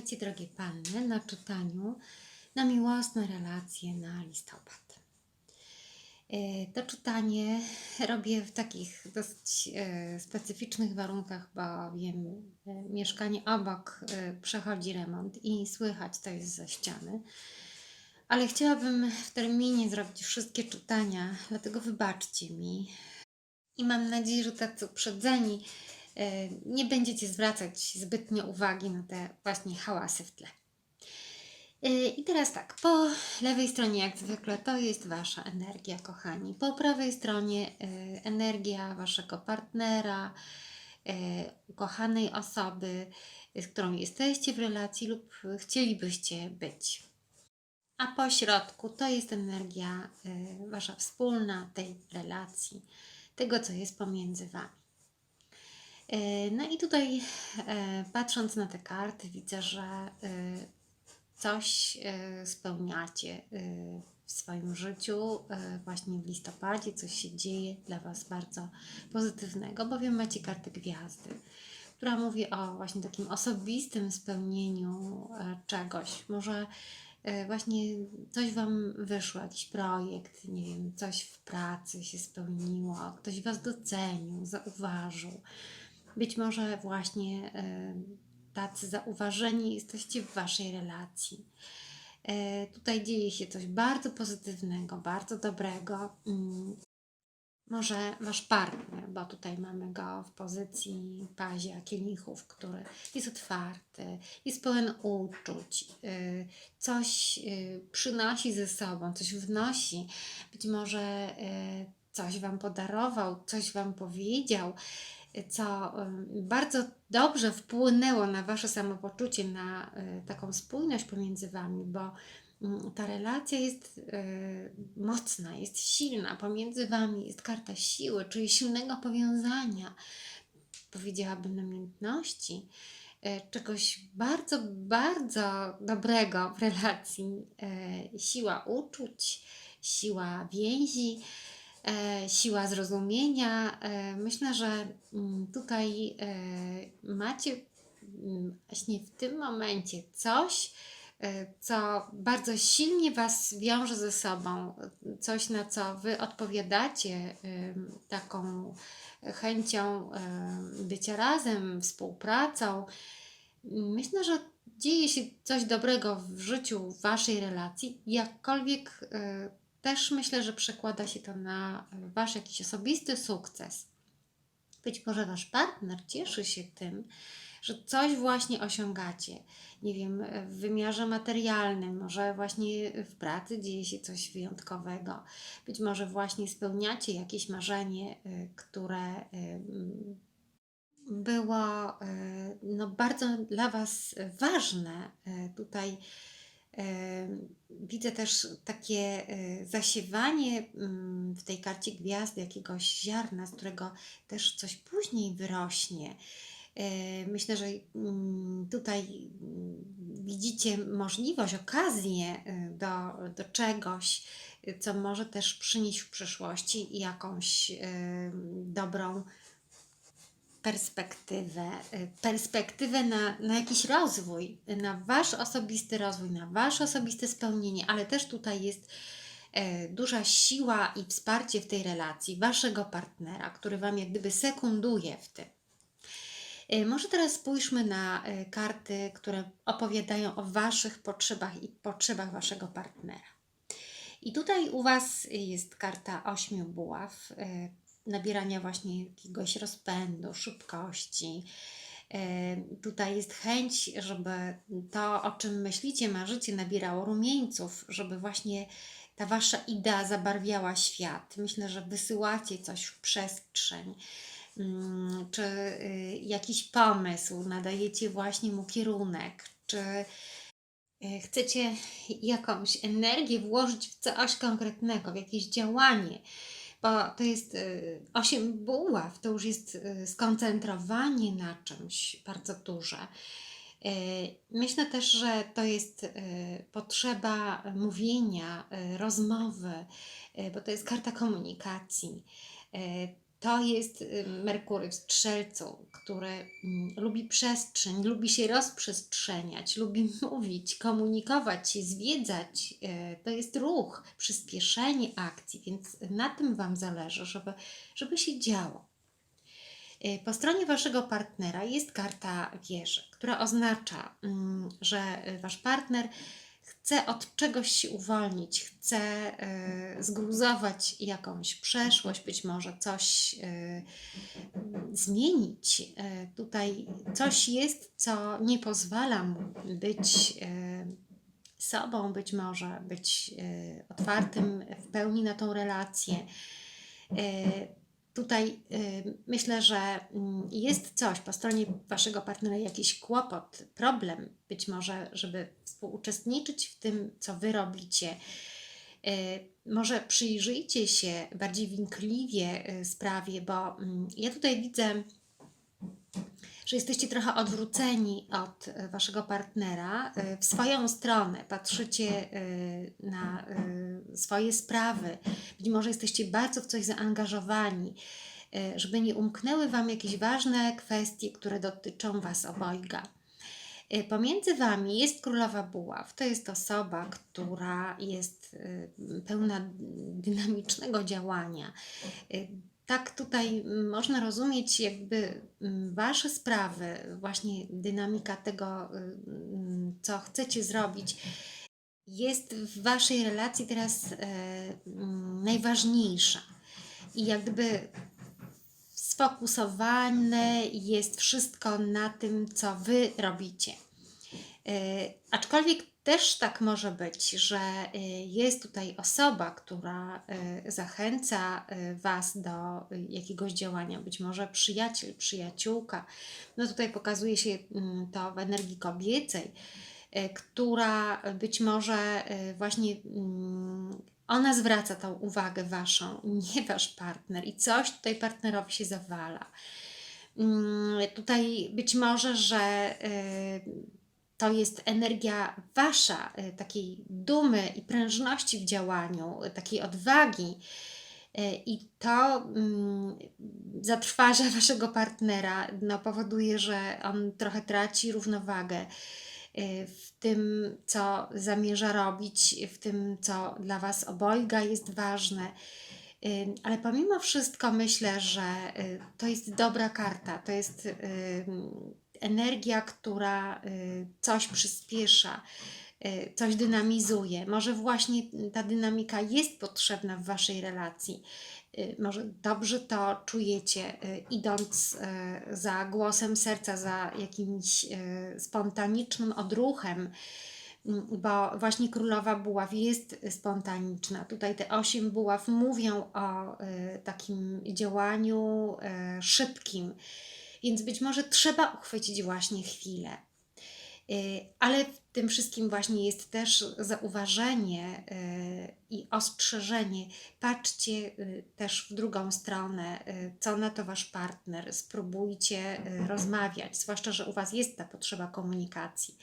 Witajcie, drogie panny, na czytaniu na miłosne relacje na listopad. E, To czytanie robię w takich dosyć e, specyficznych warunkach, bo wiem, e, mieszkanie obok przechodzi remont i słychać to jest ze ściany. Ale chciałabym w terminie zrobić wszystkie czytania, dlatego wybaczcie mi. I mam nadzieję, że tacy uprzedzeni nie będziecie zwracać zbytnio uwagi na te właśnie hałasy w tle. E, I teraz tak, po lewej stronie jak zwykle to jest Wasza energia, kochani. Po prawej stronie e, energia Waszego partnera, e, ukochanej osoby, z którą jesteście w relacji lub chcielibyście być. A po środku to jest energia wasza wspólna tej relacji, tego co jest pomiędzy wami. Y, No i tutaj y, patrząc na te karty widzę, że y, coś spełniacie w swoim życiu właśnie w listopadzie, coś się dzieje dla was bardzo pozytywnego, bowiem macie kartę gwiazdy która mówi o właśnie takim osobistym spełnieniu e, czegoś. Może e, właśnie coś Wam wyszło, jakiś projekt, nie wiem, coś w pracy się spełniło, ktoś Was docenił, zauważył. Być może właśnie tacy zauważeni jesteście w Waszej relacji. E, Tutaj dzieje się coś bardzo pozytywnego, bardzo dobrego. Mm, może wasz partner, bo tutaj mamy go w pozycji pazia kielichów, który jest otwarty, jest pełen uczuć, y, coś y, przynosi ze sobą, coś wnosi, być może y, coś wam podarował, coś wam powiedział, co y, bardzo dobrze wpłynęło na wasze samopoczucie, na y, taką spójność pomiędzy wami, bo mm, ta relacja jest y, mocna, jest silna. Pomiędzy Wami jest karta siły, czyli silnego powiązania, powiedziałabym namiętności, czegoś bardzo, bardzo dobrego w relacji. Siła uczuć, siła więzi, siła zrozumienia. Y, Myślę, że mm, tutaj y, macie mm, właśnie w tym momencie coś, co bardzo silnie Was wiąże ze sobą, coś na co Wy odpowiadacie taką chęcią bycia razem, współpracą. Myślę, że dzieje się coś dobrego w życiu Waszej relacji, jakkolwiek też myślę, że przekłada się to na Wasz jakiś osobisty sukces. Być może Wasz partner cieszy się tym, że coś właśnie osiągacie. Nie wiem, w wymiarze materialnym, może właśnie w pracy dzieje się coś wyjątkowego. Być może właśnie spełniacie jakieś marzenie, które było no, bardzo dla Was ważne. Tutaj widzę też takie y, zasiewanie mm, w tej karcie gwiazdy jakiegoś ziarna, z którego też coś później wyrośnie. E, Myślę, że mm, tutaj mm, widzicie możliwość, okazję y, do, do czegoś, co może też przynieść w przyszłości jakąś dobrą perspektywę, y, perspektywę na, na jakiś rozwój, na Wasz osobisty rozwój, na Wasze osobiste spełnienie, ale też tutaj jest e, duża siła i wsparcie w tej relacji Waszego partnera, który Wam jak gdyby sekunduje w tym. E, Może teraz spójrzmy na e, karty, które opowiadają o Waszych potrzebach i potrzebach Waszego partnera. I tutaj u Was jest karta ośmiu buław, nabierania właśnie jakiegoś rozpędu, szybkości. E, Tutaj jest chęć, żeby to, o czym myślicie, marzycie, nabierało rumieńców, żeby właśnie ta Wasza idea zabarwiała świat. Myślę, że wysyłacie coś w przestrzeń mm, czy y, jakiś pomysł, nadajecie właśnie mu kierunek, czy y, chcecie jakąś energię włożyć w coś konkretnego, w jakieś działanie, bo to jest y, osiem buław, to już jest y, skoncentrowanie na czymś bardzo duże. Y, Myślę też, że to jest potrzeba mówienia, rozmowy, bo to jest karta komunikacji. To jest y, Merkury w Strzelcu, który mm, lubi przestrzeń, lubi się rozprzestrzeniać, lubi mówić, komunikować się, zwiedzać. y, To jest ruch, przyspieszenie akcji, więc na tym Wam zależy, żeby, żeby się działo. Y, Po stronie Waszego partnera jest karta wieży, która oznacza, mm, że y, Wasz partner chce od czegoś się uwolnić, chce y, zgruzować jakąś przeszłość, być może coś y, zmienić. Y, tutaj coś jest, co nie pozwala mu być y, sobą, być może być y, otwartym w pełni na tą relację. Y, Tutaj y, myślę, że mm, jest coś po stronie waszego partnera, jakiś kłopot, problem, być może, żeby współuczestniczyć w tym, co wy robicie. Y, Może przyjrzyjcie się bardziej wnikliwie y, sprawie, bo mm, ja tutaj widzę, że jesteście trochę odwróceni od y, waszego partnera y, w swoją stronę. Patrzycie y, na swoje sprawy. Być może jesteście bardzo w coś zaangażowani, żeby nie umknęły wam jakieś ważne kwestie, które dotyczą was obojga. Pomiędzy Wami jest Królowa Buław. To jest osoba, która jest pełna dynamicznego działania. Tak tutaj mm, można rozumieć jakby mm, Wasze sprawy, właśnie dynamika tego, mm, co chcecie zrobić, jest w Waszej relacji teraz e, najważniejsza. I jak gdyby sfokusowane jest wszystko na tym, co Wy robicie. E, Aczkolwiek też tak może być, że e, jest tutaj osoba, która e, zachęca Was do jakiegoś działania, być może przyjaciel, przyjaciółka. No tutaj pokazuje się mm, to w energii kobiecej, która być może właśnie mm, ona zwraca tą uwagę Waszą, nie Wasz partner i coś tutaj partnerowi się zawala. Mm, Tutaj być może, że to jest energia wasza, y, takiej dumy i prężności w działaniu, y, takiej odwagi. y, I to mm, zatrważa waszego partnera, no, powoduje, że on trochę traci równowagę w tym, co zamierza robić, w tym, co dla was obojga jest ważne. Ale pomimo wszystko myślę, że to jest dobra karta. To jest energia, która y, coś przyspiesza, y, coś dynamizuje. Może właśnie ta dynamika jest potrzebna w waszej relacji. Y, Może dobrze to czujecie, idąc za głosem serca, za jakimś spontanicznym odruchem, Mm, bo właśnie królowa buław jest spontaniczna. Tutaj te osiem buław mówią o takim działaniu szybkim, więc być może trzeba uchwycić właśnie chwilę. Y, Ale w tym wszystkim właśnie jest też zauważenie y, i ostrzeżenie. Patrzcie y, też w drugą stronę, co na to wasz partner. Spróbujcie rozmawiać, zwłaszcza, że u was jest ta potrzeba komunikacji.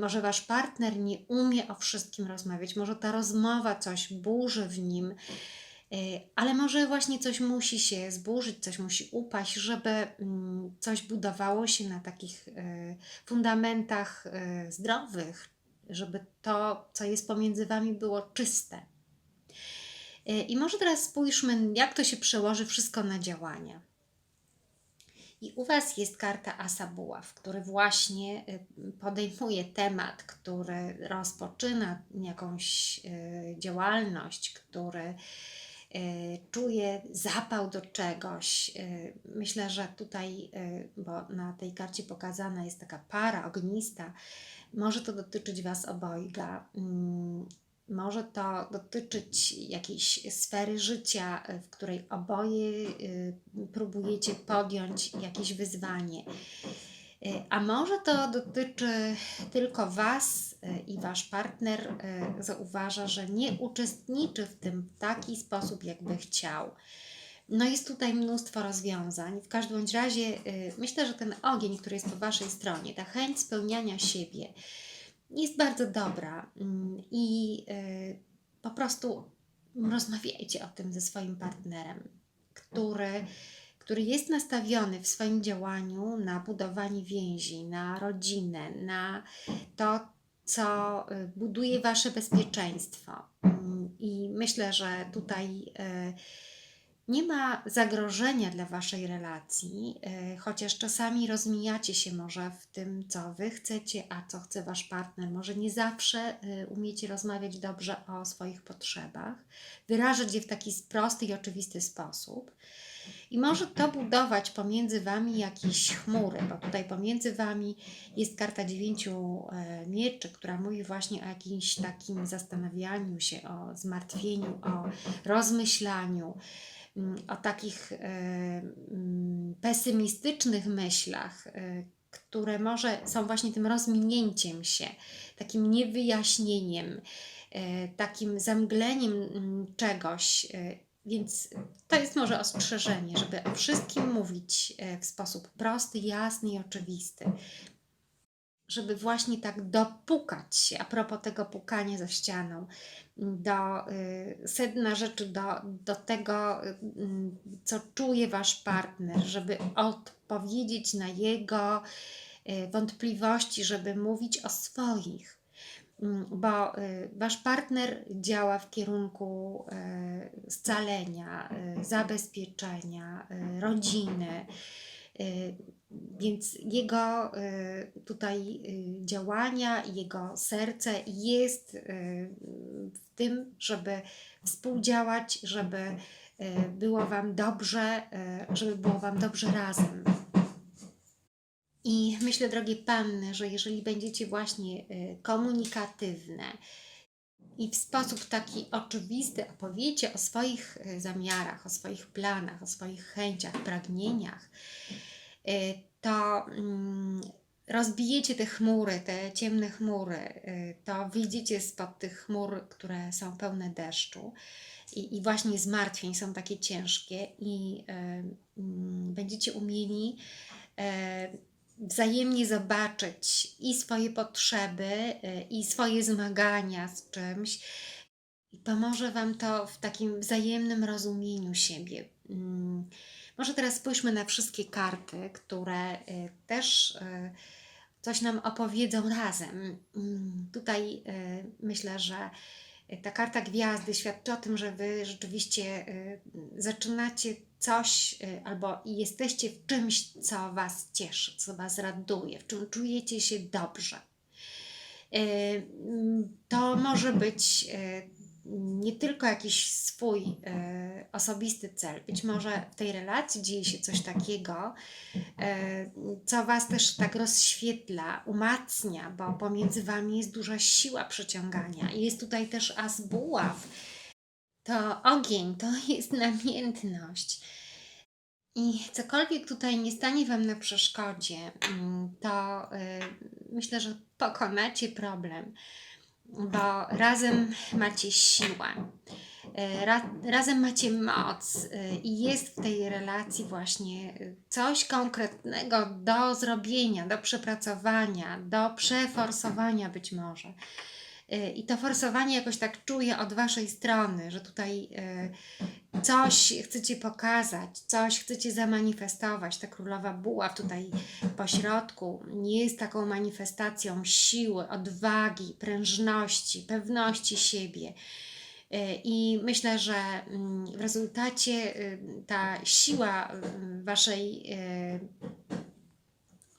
Może wasz partner nie umie o wszystkim rozmawiać, może ta rozmowa coś burzy w nim, ale może właśnie coś musi się zburzyć, coś musi upaść, żeby mm, coś budowało się na takich y, fundamentach y, zdrowych, żeby to, co jest pomiędzy wami, było czyste. I może teraz spójrzmy, jak to się przełoży wszystko na działania. I u Was jest karta Asa Buław, który właśnie podejmuje temat, który rozpoczyna jakąś działalność, który czuje zapał do czegoś. Y, Myślę, że tutaj, y, bo na tej karcie pokazana jest taka para ognista, może to dotyczyć Was obojga. Mm, Może to dotyczyć jakiejś sfery życia, w której oboje próbujecie podjąć jakieś wyzwanie. A może to dotyczy tylko Was i Wasz partner y, zauważa, że nie uczestniczy w tym w taki sposób, jakby chciał. No jest tutaj mnóstwo rozwiązań. W każdym razie y, myślę, że ten ogień, który jest po Waszej stronie, ta chęć spełniania siebie jest bardzo dobra mm, i po prostu rozmawiajcie o tym ze swoim partnerem. który, który jest nastawiony w swoim działaniu na budowanie więzi, na rodzinę, na to, co y, buduje Wasze bezpieczeństwo. Mm, I myślę, że tutaj y, nie ma zagrożenia dla Waszej relacji, y, chociaż czasami rozmijacie się może w tym, co Wy chcecie, a co chce Wasz partner. Może nie zawsze umiecie rozmawiać dobrze o swoich potrzebach, wyrażać je w taki prosty i oczywisty sposób. I może to budować pomiędzy Wami jakieś chmury, bo tutaj pomiędzy Wami jest karta dziewięciu e, mieczy, która mówi właśnie o jakimś takim zastanawianiu się, o zmartwieniu, o rozmyślaniu, mm, o takich e, mm, pesymistycznych myślach, e, które może są właśnie tym rozminięciem się, takim niewyjaśnieniem, takim zamgleniem mm, czegoś. E, Więc to jest może ostrzeżenie, żeby o wszystkim mówić e, w sposób prosty, jasny i oczywisty. Żeby właśnie tak dopukać się, a propos tego pukania za ścianą, do y, sedna rzeczy, do, do tego, mm, co czuje wasz partner, żeby odpowiedzieć na jego wątpliwości, żeby mówić o swoich. Mm, Bo y, wasz partner działa w kierunku y, scalenia, y, zabezpieczenia, y, rodziny. Więc jego tutaj y, działania, jego serce jest w tym, żeby współdziałać, żeby y, było Wam dobrze, żeby było Wam dobrze razem. I myślę, drogie panny, że jeżeli będziecie właśnie y, komunikatywne i w sposób taki oczywisty opowiecie o swoich y, zamiarach, o swoich planach, o swoich chęciach, pragnieniach, y, to mm, rozbijecie te chmury, te ciemne chmury, y, to wyjdziecie spod tych chmur, które są pełne deszczu. I, i właśnie zmartwień są takie ciężkie, i y, mm, będziecie umieli e, wzajemnie zobaczyć i swoje potrzeby, y, i swoje zmagania z czymś. I pomoże Wam to w takim wzajemnym rozumieniu siebie. Mm, Może teraz spójrzmy na wszystkie karty, które y, też y, coś nam opowiedzą razem. Mm, Tutaj myślę, że ta karta gwiazdy świadczy o tym, że Wy rzeczywiście y, zaczynacie coś y, albo jesteście w czymś, co Was cieszy, co Was raduje, w czym czujecie się dobrze. Y, mm, To może być nie tylko jakiś swój y, osobisty cel. Być może w tej relacji dzieje się coś takiego, y, co Was też tak rozświetla, umacnia, bo pomiędzy Wami jest duża siła przyciągania. I jest tutaj też as buław. To ogień, to jest namiętność. I cokolwiek tutaj nie stanie Wam na przeszkodzie, mm, to y, myślę, że pokonacie problem, bo razem macie siłę, y, ra, razem macie moc y, i jest w tej relacji właśnie y, coś konkretnego do zrobienia, do przepracowania, do przeforsowania być może. Y, I to forsowanie jakoś tak czuję od Waszej strony, że tutaj y, coś chcecie pokazać, coś chcecie zamanifestować. Ta królowa buław tutaj po środku nie jest taką manifestacją siły, odwagi, prężności, pewności siebie. Y, I myślę, że mm, w rezultacie y, ta siła y, Waszej y,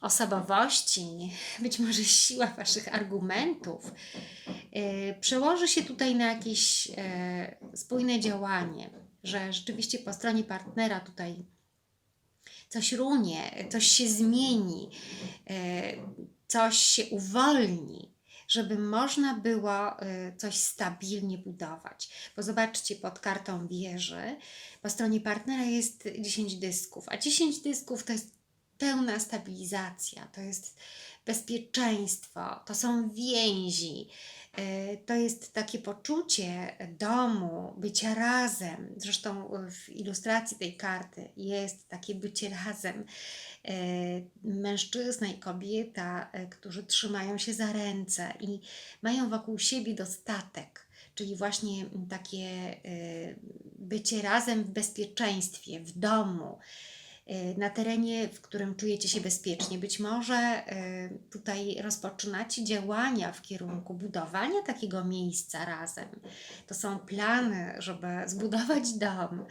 osobowości, być może siła Waszych argumentów, y, przełoży się tutaj na jakieś y, spójne działanie, że rzeczywiście po stronie partnera tutaj coś runie, coś się zmieni, y, coś się uwolni, żeby można było coś stabilnie budować. Bo zobaczcie, pod kartą wieży po stronie partnera jest 10 dysków, a 10 dysków to jest pełna stabilizacja, to jest bezpieczeństwo, to są więzi, y, to jest takie poczucie domu, bycia razem. Zresztą w ilustracji tej karty jest takie bycie razem. Y, Mężczyzna i kobieta, y, którzy trzymają się za ręce i mają wokół siebie dostatek, czyli właśnie takie y, bycie razem w bezpieczeństwie, w domu, y, na terenie, w którym czujecie się bezpiecznie. Być może y, tutaj rozpoczynacie działania w kierunku budowania takiego miejsca razem. To są plany, żeby zbudować dom,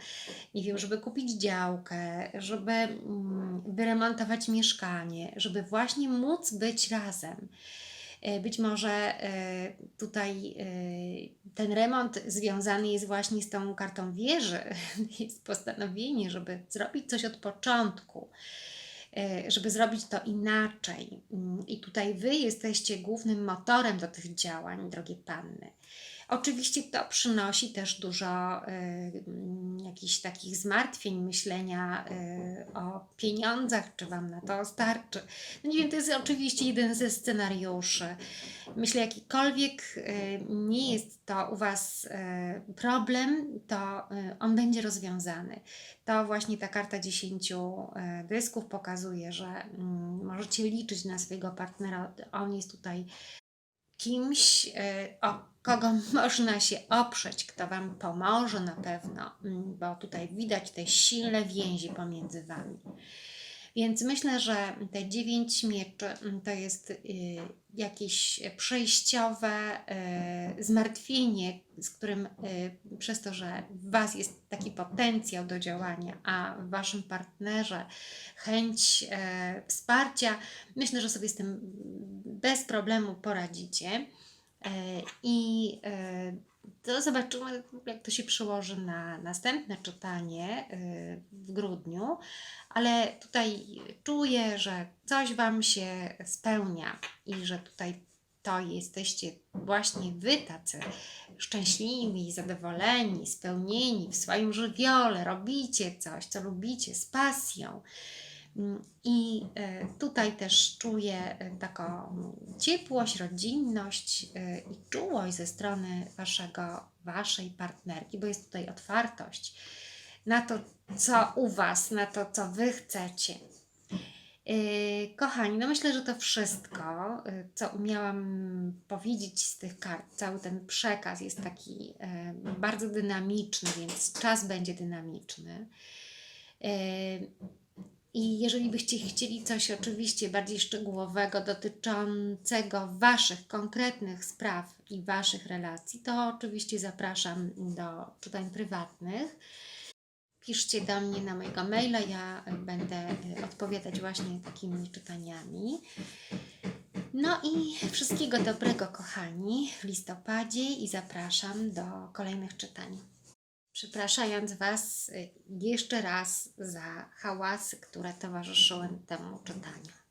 nie wiem, żeby kupić działkę, żeby mm, wyremontować mieszkanie, żeby właśnie móc być razem. E, Być może e, tutaj e, ten remont związany jest właśnie z tą kartą wieży. Jest postanowienie, żeby zrobić coś od początku, żeby zrobić to inaczej. Mm, I tutaj Wy jesteście głównym motorem do tych działań, drogie panny. Oczywiście to przynosi też dużo y, jakichś takich zmartwień, myślenia y, o pieniądzach, czy Wam na to starczy. No nie wiem, to jest oczywiście jeden ze scenariuszy. Myślę, jakikolwiek y, nie jest to u Was problem, to on będzie rozwiązany. To właśnie ta karta 10 y, dysków pokazuje, że mm, możecie liczyć na swojego partnera. On jest tutaj kimś, e, o kogo można się oprzeć, kto Wam pomoże na pewno, mm, bo tutaj widać te silne więzi pomiędzy Wami. Więc myślę, że te dziewięć mieczy mm, to jest y, jakieś przejściowe y, zmartwienie, z którym y, przez to, że w Was jest taki potencjał do działania, a w Waszym partnerze chęć e, wsparcia, myślę, że sobie z tym problemu poradzicie. E, I e, to zobaczymy, jak to się przełoży na następne czytanie e, w grudniu, ale tutaj czuję, że coś Wam się spełnia i że tutaj to jesteście właśnie Wy tacy szczęśliwi, zadowoleni, spełnieni w swoim żywiole, robicie coś, co lubicie z pasją. I e, tutaj też czuję e, taką ciepłość, rodzinność e, i czułość ze strony waszego, waszej partnerki, bo jest tutaj otwartość na to, co u was, na to, co wy chcecie. Kochani, no myślę, że to wszystko, co umiałam powiedzieć z tych kart, cały ten przekaz jest taki bardzo dynamiczny, więc czas będzie dynamiczny. I jeżeli byście chcieli coś oczywiście bardziej szczegółowego dotyczącego Waszych konkretnych spraw i Waszych relacji, to oczywiście zapraszam do czytań prywatnych. Piszcie do mnie na mojego maila, ja będę y, odpowiadać właśnie takimi czytaniami. No i wszystkiego dobrego, kochani, w listopadzie i zapraszam do kolejnych czytań. Przepraszając Was y, jeszcze raz za hałasy, które towarzyszyły temu czytaniu.